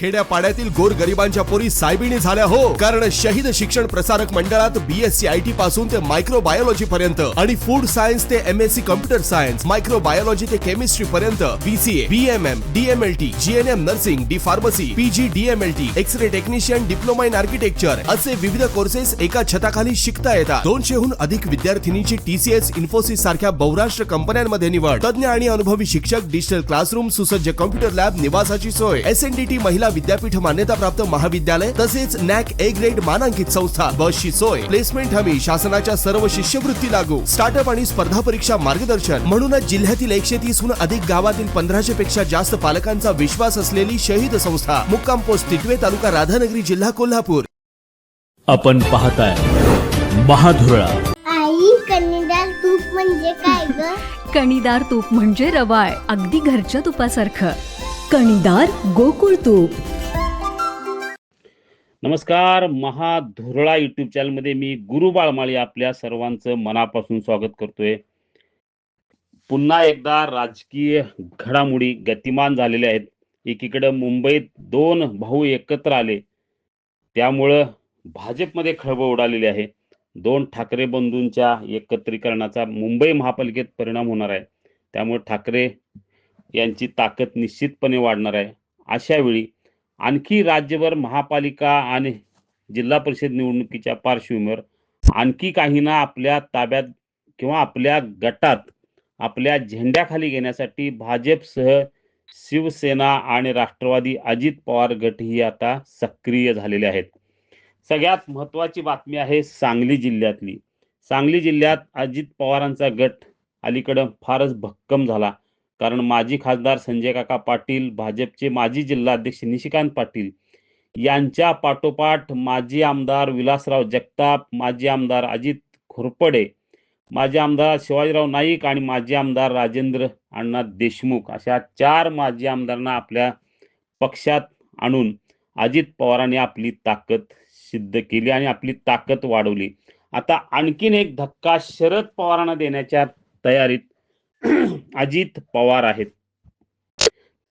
खेड्यापाड्यातील गोर गरिबांच्या पोरी सायबिणी झाल्या हो. कारण शहीद शिक्षण प्रसारक मंडळात बीएससी आय टी पासून ते मायक्रो बायोलॉजी पर्यंत आणि फूड सायन्स ते M S C computer science microbiology ते केमिस्ट्री पर्यंत BCA BMM DMLT GNM nursing D pharmacy PG DMLT X ray technician diploma in architecture असे विविध कोर्सेस एका छताखाली शिकता येतात. दोनशेहून अधिक विद्यार्थिनींची टीसीएस इन्फोसिस सारख्या बहुराष्ट्र कंपन्यांमध्ये निवड. तज्ञ आणि अनुभवी शिक्षक डिजिटल क्लासरूम सुसज्ज कम्प्युटर लॅब निवासाची सोय. एस एन डी टी महिला विद्यापीठ मान्यताप्राप्त महाविद्यालय तसेच नॅक ए ग्रेड मानांकित संस्था बसची सोय प्लेसमेंट हमी शासनाच्या सर्व शिष्यवृत्ती लागू स्टार्टअप आणि स्पर्धा परीक्षा मार्गदर्शन. म्हणूनच जिल्ह्यातील एकशे तीसहून अधिक गावातील पंधराशे पेक्षा जास्त पालकांचा विश्वास असलेली शहीद संस्था मुक्काम पोस्ट तिटवे तालुका राधानगरी जिल्हा कोल्हापूर. आपण पाहताय महाधुरळा. आई कन्नडार तूप म्हणजे काय ग? कणीदार तूप म्हणजे रवाळ अगदी घरच्या तुपासारखं. कणीदार गोकुळ तूप. नमस्कार महाधुरळा युट्यूब चॅनलमध्ये मी गुरु बाळमाळी आपल्या सर्वांचं मनापासून स्वागत करतोय. पुन्हा एकदा राजकीय घडामोडी गतिमान झालेल्या आहेत. एकीकडे मुंबईत दोन भाऊ एकत्र आले. त्यामुळं भाजपमध्ये खळबळ उडालेली आहे. दोन ठाकरे बंधूंच्या एकत्रीकरणाचा मुंबई महापालिकेत परिणाम होणार आहे. त्यामुळे ठाकरे यांची ताकद निश्चितपणे वाढणार आहे. अशा वेळी आणखी राज्यभर महापालिका आणि जिल्हा परिषद निवडणुकीच्या पार्श्वभूमीवर आणखी काहींना आपल्या ताब्यात किंवा आपल्या गटात आपल्या झेंड्याखाली घेण्यासाठी भाजपसह शिवसेना आणि राष्ट्रवादी अजित पवार गटही आता सक्रिय झालेले आहेत. सगळ्यात महत्त्वाची बातमी आहे सांगली जिल्ह्यातली. सांगली जिल्ह्यात अजित पवारांचा गट अलीकडं फारच भक्कम झाला. कारण माजी खासदार संजय काका पाटील भाजपचे माजी जिल्हाध्यक्ष निशिकांत पाटील यांच्या पाठोपाठ माजी आमदार विलासराव जगताप माजी आमदार अजित खुरपडे माजी आमदार शिवाजीराव नाईक आणि माजी आमदार राजेंद्र अण्णा देशमुख अशा चार माजी आमदारांना आपल्या पक्षात आणून अजित पवारांनी आपली ताकद सिद्ध केली आणि आपली ताकद वाढवली. आता आणखीन एक धक्का शरद पवारांना देण्याच्या तयारीत अजित पवार आहेत.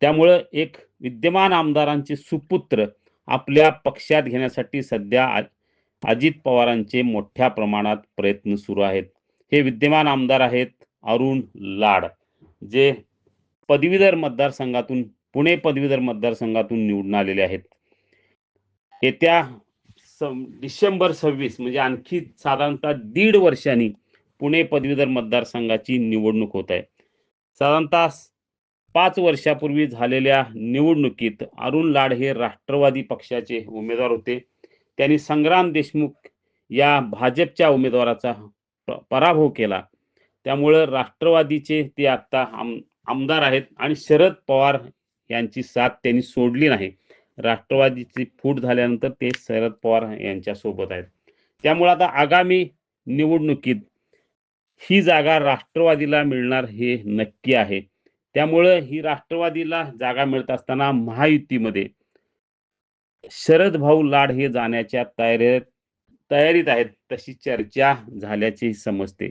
त्यामुळं एक विद्यमान आमदारांचे सुपुत्र आपल्या पक्षात घेण्यासाठी सध्या अजित पवारांचे मोठ्या प्रमाणात प्रयत्न सुरू आहेत. हे विद्यमान आमदार आहेत अरुण लाड जे पदवीधर मतदारसंघातून पुणे पदवीधर मतदारसंघातून निवडून आलेले आहेत. येत्या डिसेंबर सव्वीस म्हणजे आणखी साधारणतः दीड वर्षांनी पुणे पदवीधर मतदारसंघाची निवडणूक होत आहे. साधारणतः पाच वर्षापूर्वी झालेल्या निवडणुकीत अरुण लाड हे राष्ट्रवादी पक्षाचे उमेदवार होते. त्यांनी संग्राम देशमुख या भाजपच्या उमेदवाराचा प- पराभव केला. त्यामुळं राष्ट्रवादीचे ते आत्ता आम आमदार आहेत आणि शरद पवार यांची साथ त्यांनी सोडली नाही. राष्ट्रवादीची फूट झाल्यानंतर ते शरद पवार यांच्या सोबत आहेत. त्यामुळे आता आगामी निवडणुकीत ही जागा राष्ट्रवादीला मिळणार हे नक्की आहे. त्यामुळं ही राष्ट्रवादीला जागा मिळत असताना महायुतीमध्ये शरद भाऊ लाड हे जाण्याच्या तयारीत तयारीत आहेत तशी चर्चा झाल्याचे समजते.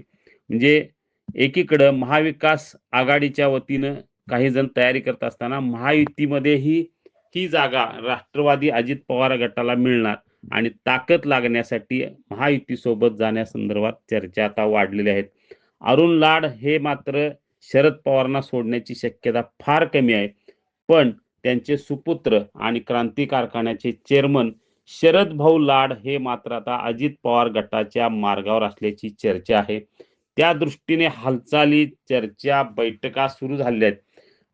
म्हणजे एकीकडं महाविकास आघाडीच्या वतीनं काही जण तयारी करत असताना महायुतीमध्येही ही जागा राष्ट्रवादी अजित पवार गटाला मिळणार आणि ताकद लागण्यासाठी महायुतीसोबत जाण्यासंदर्भात चर्चा आता वाढलेल्या आहेत अरुण लाड हे मात्र शरद पवारांना सोडण्याची शक्यता फार कमी आहे. पण त्यांचे सुपुत्र आणि क्रांती कारखान्याचे चेअरमन शरद भाऊ लाड हे मात्र आता अजित पवार गटाच्या मार्गावर असल्याची चर्चा आहे. त्या दृष्टीने हालचाली चर्चा बैठका सुरू झालेल्या आहेत.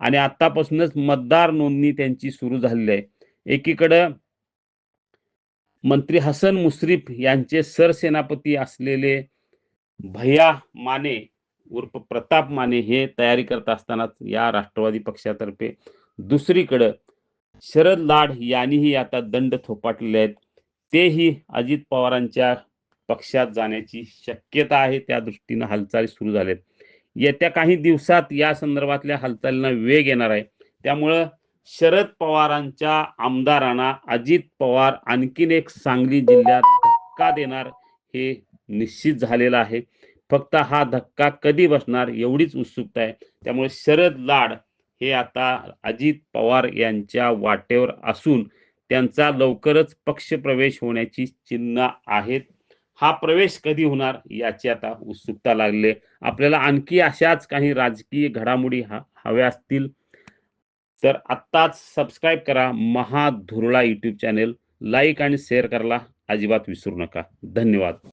आणि आतापासूनच मतदार नोंदणी त्यांची सुरू झालेली आहे. एकीकडं मंत्री हसन मुश्रीफ यांचे सरसेनापती असलेले भैया माने उर्फ प्रताप माने हे तयारी करत असतानाच या राष्ट्रवादी पक्षातर्फे दुसरीकडं शरद लाड यांनीही आता दंड थोपाटलेले आहेत. तेही अजित पवारांच्या पक्षात जाण्याची शक्यता आहे. त्या दृष्टीनं हालचाली सुरू झाल्यात येत्या काही दिवसात या संदर्भातल्या हालचालींना वेग येणार आहे. त्यामुळं शरद पवारांच्या आमदारांना अजित पवार आणखीन एक सांगली जिल्ह्यात धक्का देणार हे निश्चित झालेला आहे. फक्त हा धक्का कधी बसणार एवढीच उत्सुकता आहे. त्यामुळे शरद लाड हे आता अजित पवार यांच्या वाटेवर असून त्यांचा लवकरच पक्षप्रवेश होण्याची चिन्ह आहेत. हा प्रवेश कधी होणार याची आता उत्सुकता लागली आपल्याला आणखी अशाच काही राजकीय घडामोडी हा हव्या असतील तर आत्ताच सबस्क्राईब करा महाधुरळा यूट्यूब चॅनेल लाईक आणि शेअर करायला अजिबात विसरू नका. धन्यवाद.